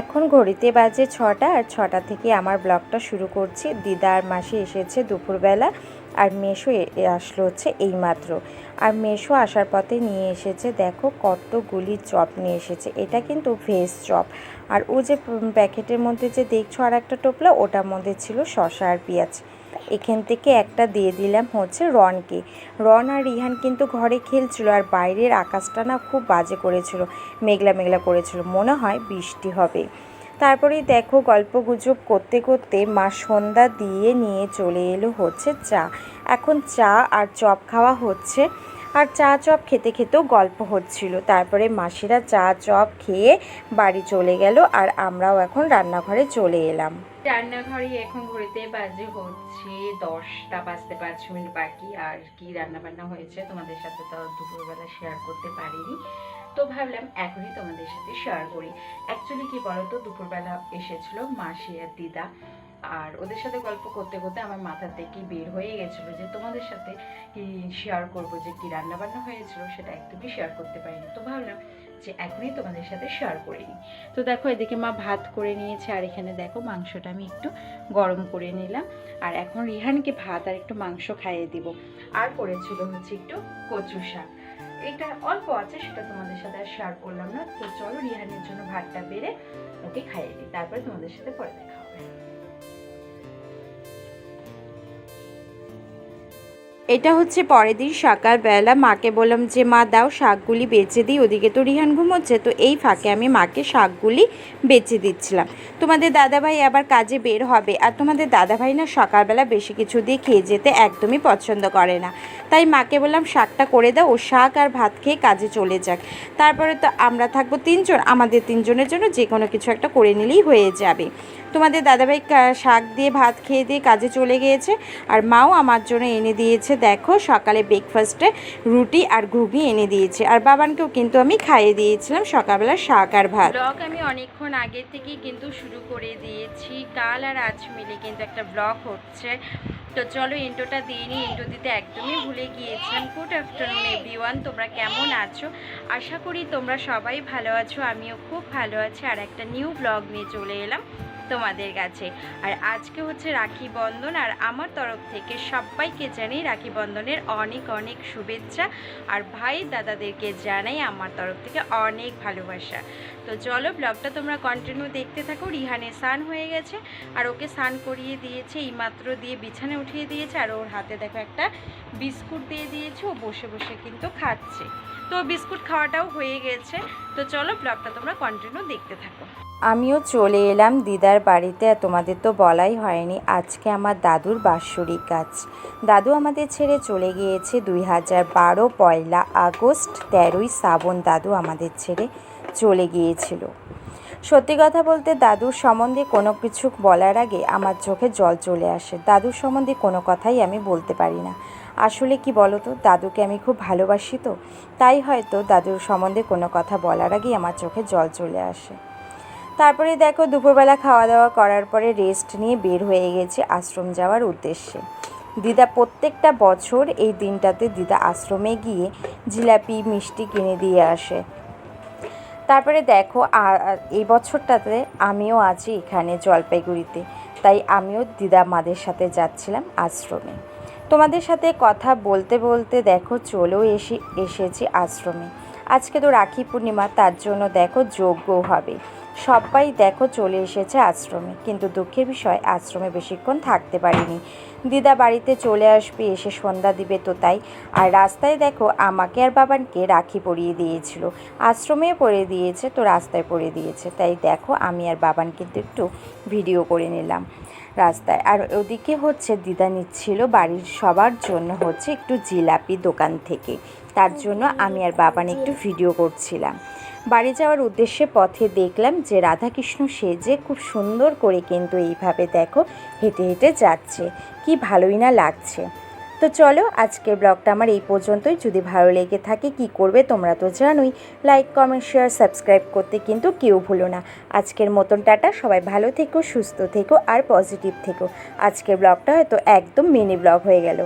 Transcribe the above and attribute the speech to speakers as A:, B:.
A: এখন ঘড়িতে বাজে ছটা আর ছটা থেকে আমার ব্লগটা শুরু করছি। দিদা আর মাসি এসেছে দুপুরবেলা আর মেশো আসলো হচ্ছে এইমাত্র। আর মেশো আসার পথে নিয়ে এসেছে, দেখো কতগুলি চপ নিয়ে এসেছে। এটা কিন্তু ভেজ চপ। আর ও যে প্যাকেটের মধ্যে যে দেখছ আর একটা টোপলা, ওটার মধ্যে ছিল শশা আর পেঁয়াজ। এখান থেকে একটা দিয়ে দিলাম হচ্ছে রনকে। রন আর রিহান কিন্তু ঘরে খেলছিল আর বাইরের আকাশটা না খুব বাজে করেছিল, মেঘলা মেঘলা করেছিল, মনে হয় বৃষ্টি হবে। তারপরে দেখো গল্প গুজব করতে করতে মা সন্ধ্যা দিয়ে নিয়ে চলে এলো হচ্ছে চা। এখন চা আর চপ খাওয়া হচ্ছে আর চা চপ খেতে খেতেও গল্প হচ্ছিল। তারপরে মাসিরা চা চপ খেয়ে বাড়ি চলে গেল আর আমরাও এখন রান্নাঘরে চলে এলাম।
B: রান্নাঘরে এখন ঘড়িতে বাজে হচ্ছে দশটা বাজতে পাঁচ মিনিট বাকি। আর কি রান্না বান্না হয়েছে তোমাদের সাথে তো দুপুরবেলা শেয়ার করতে পারিনি। তো ভাবলাম এখনই তোমাদের সাথে শেয়ার করি। অ্যাকচুয়ালি কি বলতো, দুপুরবেলা এসেছিল মাসি আর দিদা। আর ওদের সাথে গল্প করতে করতে আমার মাথা থেকে বের হয়ে গেছিল যে তোমাদের সাথে কি শেয়ার করব, যে কি রান্না বান্না হয়েছিল সেটা একদমই শেয়ার করতে পারিনি। তো ভাবলাম যে এখনই তোমাদের সাথে শেয়ার করিনি। তো দেখো এদিকে মা ভাত করে নিয়েছে আর এখানে দেখো মাংসটা আমি একটু গরম করে নিলাম। আর এখন রিহানকে ভাত আর একটু মাংস খাইয়ে দিব। আর করেছিল হচ্ছে একটু কচু শাক। এটা অল্প আছে, সেটা তোমাদের সাথে আর শেয়ার করলাম না। তো চলো রিহানের জন্য ভাতটা বেড়ে ওকে খাইয়ে দিই। তারপরে তোমাদের সাথে পরে দেখা হবে।
A: এটা হচ্ছে পরের দিন সকালবেলা মাকে বললাম যে, মা, দাও শাকগুলি বেচে দিই, ওদিকে তো রিহান ঘুমোচ্ছে। তো এই ফাঁকে আমি মাকে শাকগুলি বেচে দিচ্ছিলাম। তোমাদের দাদাভাই আবার কাজে বের হবে। আর তোমাদের দাদাভাই না সকালবেলা বেশি কিছু দিয়ে খেয়ে যেতে একদমই পছন্দ করে না। তাই মাকে বললাম, শাকটা করে দাও, ও শাক আর ভাত খেয়ে কাজে চলে যাক। তারপরে তো আমরা থাকব তিনজন, আমাদের তিনজনের জন্য যে কোনো কিছু একটা করে নিলেই হয়ে যাবে। তোমাদের দাদাভাই শাক দিয়ে ভাত খেয়ে দিয়ে কাজে চলে গিয়েছে। আর মাও আমার জন্য এনে দিয়েছে দেখো, সকালে ব্রেকফাস্টে রুটি আর ঘুগনি এনে দিয়েছে। আর বাবানকেও কিন্তু আমি খাইয়ে দিয়েছিলাম সকালবেলা শাক আর ভাত। ব্লগ আমি অনেকক্ষণ আগে থেকেই কিন্তু শুরু করে দিয়েছি। কাল আর আজ মিলে কিন্তু একটা ব্লগ হচ্ছে। তো চলো ইন্টোটা দিয়ে নিই। ইন্টো দিতে একদমই ভুলে গিয়েছিলাম গুড আফটারনুন এভরিওয়ান তোমরা কেমন আছো? আশা করি তোমরা সবাই ভালো আছো, আমিও খুব ভালো আছি। আর একটা নিউ ব্লগ নিয়ে চলে এলাম তোমাদের কাছে। আর আজকে হচ্ছে রাখি বন্ধন, আর আমার তরফ থেকে সবাইকে জানাই রাখি বন্ধনের অনেক অনেক শুভেচ্ছা। আর ভাই দাদাদেরকে জানাই আমার তরফ থেকে অনেক ভালোবাসা। তো চলো ব্লগটা তোমরা কন্টিনিউ দেখতে থাকো। রিহানে স্নান হয়ে গেছে, আর ওকে স্নান করিয়ে দিয়েছে। এইমাত্র দিয়ে বিছানে উঠিয়ে দিয়েছে আর ওর হাতে দেখো একটা বিস্কুট দিয়ে দিয়েছে, ও বসে বসে কিন্তু খাচ্ছে। তো বিস্কুট খাওয়াটাও হয়ে গেছে। তো চলো ব্লগটা তোমরা কন্টিনিউ দেখতে থাকো। আমিও চলে এলাম দিদার বাড়িতে তোমাদের তো বলাই হয়নি, আজকে আমার দাদুর বাৎসরিক কাজ। দাদু আমাদের ছেড়ে চলে গিয়েছে দুই হাজার বারো পয়লা আগস্ট, তেরোই শ্রাবণ দাদু আমাদের ছেড়ে চলে গিয়েছিল। সত্যি কথা বলতে দাদুর সম্বন্ধে কোনো কিছু বলার আগে আমার চোখে জল চলে আসে। দাদুর সম্বন্ধে কোনো কথাই আমি বলতে পারি না। আসলে কি বলো তো দাদুকে আমি খুব ভালোবাসি তো, তাই হয়তো দাদুর সম্বন্ধে কোনো কথা বলার আগেই আমার চোখে জল চলে আসে। তারপরে দেখো, দুপুরবেলা খাওয়া দাওয়া করার পরে রেস্ট নিয়ে বের হয়ে গেছে আশ্রম যাওয়ার উদ্দেশ্যে। দিদা প্রত্যেকটা বছর এই দিনটাতে দিদা আশ্রমে গিয়ে জিলাপি, মিষ্টি কিনে দিয়ে আসে। তারপরে দেখো এই বছরটাতে আমিও আছি এখানে জলপাইগুড়িতে। তাই আমিও দিদা মাদের সাথে যাচ্ছিলাম আশ্রমে। তোমাদের সাথে কথা বলতে বলতে দেখো, চলেও এসে, এসেছি আশ্রমে। আজকে তো রাখি পূর্ণিমা, তার জন্য দেখো যোগ্য হবে। সবাই দেখো চলে এসেছে আশ্রমে, কিন্তু দুঃখের বিষয় আশ্রমে বেশিক্ষণ থাকতে পারিনি। দিদা বাড়িতে চলে আসবে, এসে সন্ধ্যা দিবে তো তাই। আর রাস্তায় দেখো আমাকে আর বাবানকে রাখি পরিয়ে দিয়েছিল। আশ্রমে পরিয়ে দিয়েছে তো রাস্তায় পরিয়ে দিয়েছে। তাই দেখো আমি আর বাবান কিন্তু একটু ভিডিও করে নিলাম রাস্তায়। আর ওদিকে হচ্ছে দিদা নিচ্ছিল বাড়ির সবার জন্য হচ্ছে একটু জিলাপি দোকান থেকে। তার জন্য আমি আর বাবান একটু ভিডিও করছিলাম। বাড়ি যাওয়ার উদ্দেশ্যে পথে দেখলাম যে রাধাকৃষ্ণ সেজে খুব সুন্দর করে কিন্তু এইভাবে দেখো হেঁটে হেঁটে যাচ্ছে। কি ভালোই না লাগছে। তো চলো, আজকের ব্লগটা আমার এই পর্যন্তই। যদি ভালো লেগে থাকে কি করবে তোমরা তো জানোই। লাইক কমেন্ট শেয়ার সাবস্ক্রাইব করতে কিন্তু কেউ ভুলো না। আজকের মতন টাটা। সবাই ভালো থেকো, সুস্থ থেকো আর পজিটিভ থেকো। আজকের ব্লগটা হয়তো একদম মিনি ব্লগ হয়ে গেল।